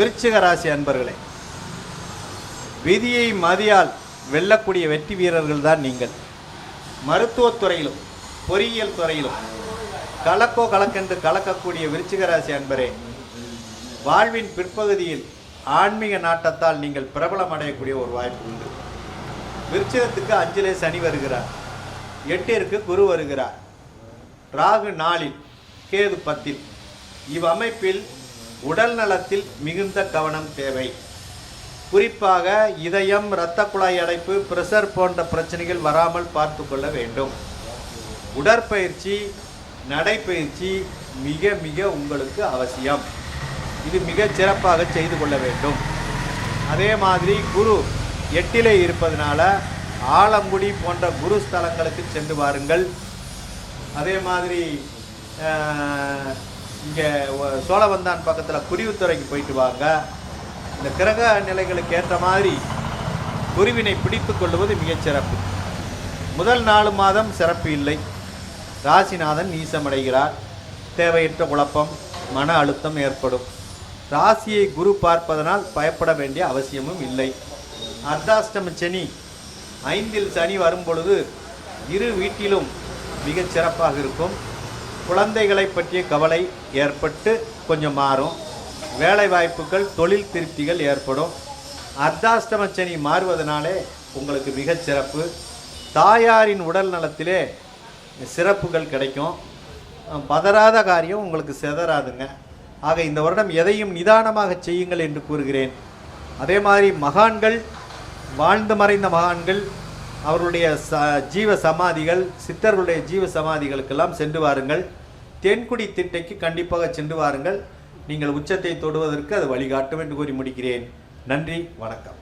விருச்சிக ராசி அன்பர்களே விதியை மதியால் வெல்லக்கூடிய வெற்றி வீரர்கள் தான் நீங்கள். மருத்துவத்துறையிலும் பொறியியல் துறையிலும் கலக்கோ கலக்கென்று கலக்கக்கூடிய விருச்சிக ராசி அன்பரே வாழ்வின் பிற்பகுதியில் ஆன்மீக நாட்டத்தால் நீங்கள் பிரபலம் அடையக்கூடிய ஒரு வாய்ப்பு உண்டு. விருச்சிகத்துக்கு அஞ்சிலே சனி வருகிறார். எட்டிற்கு குரு வருகிறார். ராகு நாளில் கேது பத்தில். இவ்வமைப்பில் உடல் நலத்தில் மிகுந்த கவனம் தேவை. குறிப்பாக இதயம் இரத்த குழாய் அடைப்பு பிரஷர் போன்ற பிரச்சனைகள் வராமல் பார்த்து கொள்ள வேண்டும். உடற்பயிற்சி நடைப்பயிற்சி மிக மிக உங்களுக்கு அவசியம். இது மிக சிறப்பாக செய்து கொள்ள வேண்டும். அதே மாதிரி குரு எட்டிலே இருப்பதனால ஆலங்குடி போன்ற குரு ஸ்தலங்களுக்கு சென்று வாருங்கள். அதே மாதிரி இங்கே சோழவந்தான் பக்கத்தில் குருவித்துறைக்கு போயிட்டு வாங்க. இந்த கிரக நிலைகளுக்கு ஏற்ற மாதிரி குருவினை பிடித்து கொள்வது மிகச் சிறப்பு. முதல் நாலு மாதம் சிறப்பு இல்லை. ராசிநாதன் நீசமடைகிறார். தேவையற்ற குழப்பம் மன அழுத்தம் ஏற்படும். ராசியை குரு பார்ப்பதனால் பயப்பட வேண்டிய அவசியமும் இல்லை. அர்த்தாஷ்டம சனி ஐந்தில் சனி வரும் பொழுது இரு வீட்டிலும் மிகச் சிறப்பாக இருக்கும். குழந்தைகளை பற்றிய கவலை ஏற்பட்டு கொஞ்சம் மாறும். வேலை வாய்ப்புகள் தொழில் திருப்திகள் ஏற்படும். அர்த்தாஷ்டம சனி மாறுவதனாலே உங்களுக்கு மிகச் சிறப்பு. தாயாரின் உடல் நலத்திலே சிறப்புகள் கிடைக்கும். பதறாத காரியம் உங்களுக்கு செதறாதுங்க. ஆக இந்த வருடம் எதையும் நிதானமாக செய்யுங்கள் என்று கூறுகிறேன். அதே மாதிரி மகான்கள் வாழ்ந்து மறைந்த மகான்கள் அவர்களுடைய ச ஜீவ சமாதிகள் சித்தர்களுடைய ஜீவ சமாதிகளுக்கெல்லாம் சென்று வாருங்கள். தென்குடி திட்டைக்கு கண்டிப்பாக சென்று வாருங்கள். நீங்கள் உச்சத்தை தொடுவதற்கு அது வழிகாட்டும் என்று கூறி முடிக்கிறேன். நன்றி வணக்கம்.